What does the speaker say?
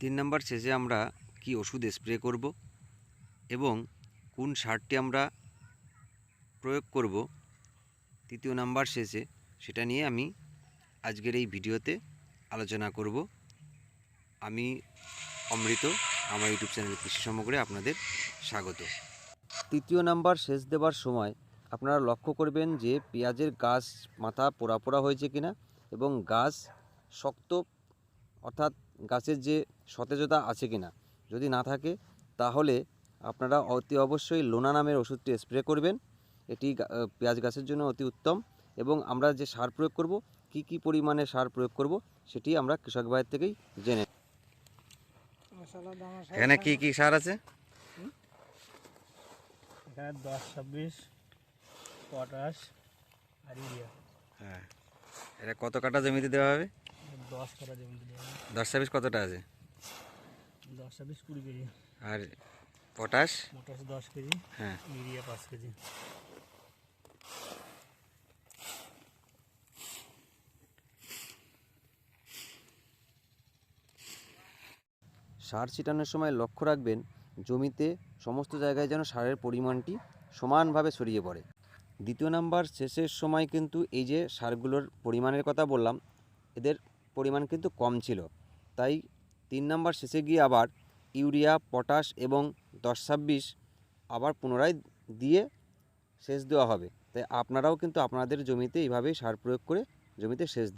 তিন নাম্বার শেষে আমরা কি ওষুধ স্প্রে করব এবং কোন সারটি আমরা প্রয়োগ করব তৃতীয় নাম্বার শেষে সেটা নিয়ে আমি আজকের এই ভিডিওতে আলোচনা করব। আমি অমৃত, আমার ইউটিউব চ্যানেল কৃষি সমগ্রে আপনাদের স্বাগত। তৃতীয় নাম্বার সেচ দেওয়ার সময় আপনারা লক্ষ্য করবেন যে পেঁয়াজের গাছ মাথা পোড়া পোড়া হয়েছে কিনা এবং গাছ শক্ত অর্থাৎ গাছের যে সতেজতা আছে কিনা যদি না থাকে তাহলে আপনারা অতি অবশ্যই লোনা নামের ওষুধটি স্প্রে করবেন। এটি পেঁয়াজ গাছের জন্য অতি উত্তম এবং আমরা যে সার প্রয়োগ করব কি কি পরিমাণে সার প্রয়োগ করব সেটি আমরা কৃষক ভাইয়ের থেকেই জেনে এখানে কি কি সার আছে? এখানে দশ ছাব্বিশ পটাশ আর ইউরিয়া। হ্যাঁ। এটা কত কাটা জমিতে দেওয়া হবে? দশ ছাব্বিশ কতটা আছে? দশ ছাব্বিশ কুড়ি কেজি। আর পটাশ? পটাশ দশ কেজি হ্যাঁ। ইউরিয়া পাঁচ কেজি। সার ছিটানোর সময় লক্ষ্য রাখবেন জমিতে সমস্ত জায়গায় যেন সারের পরিমাণটি সমানভাবে ছড়িয়ে পড়ে। দ্বিতীয় নাম্বার শেষের সময় কিন্তু এই যে সারগুলোর পরিমাণের কথা বললাম এদের পরিমাণ কিন্তু কম ছিল। তাই তিন নম্বর শেষে গিয়ে আবার ইউরিয়া, পটাশ এবং দশ ছাব্বিশ আবার পুনরায় দিয়ে সেচ দেওয়া হবে। তাই আপনারাও কিন্তু আপনাদের জমিতে এইভাবেই সার প্রয়োগ করে জমিতে সেচ দিন।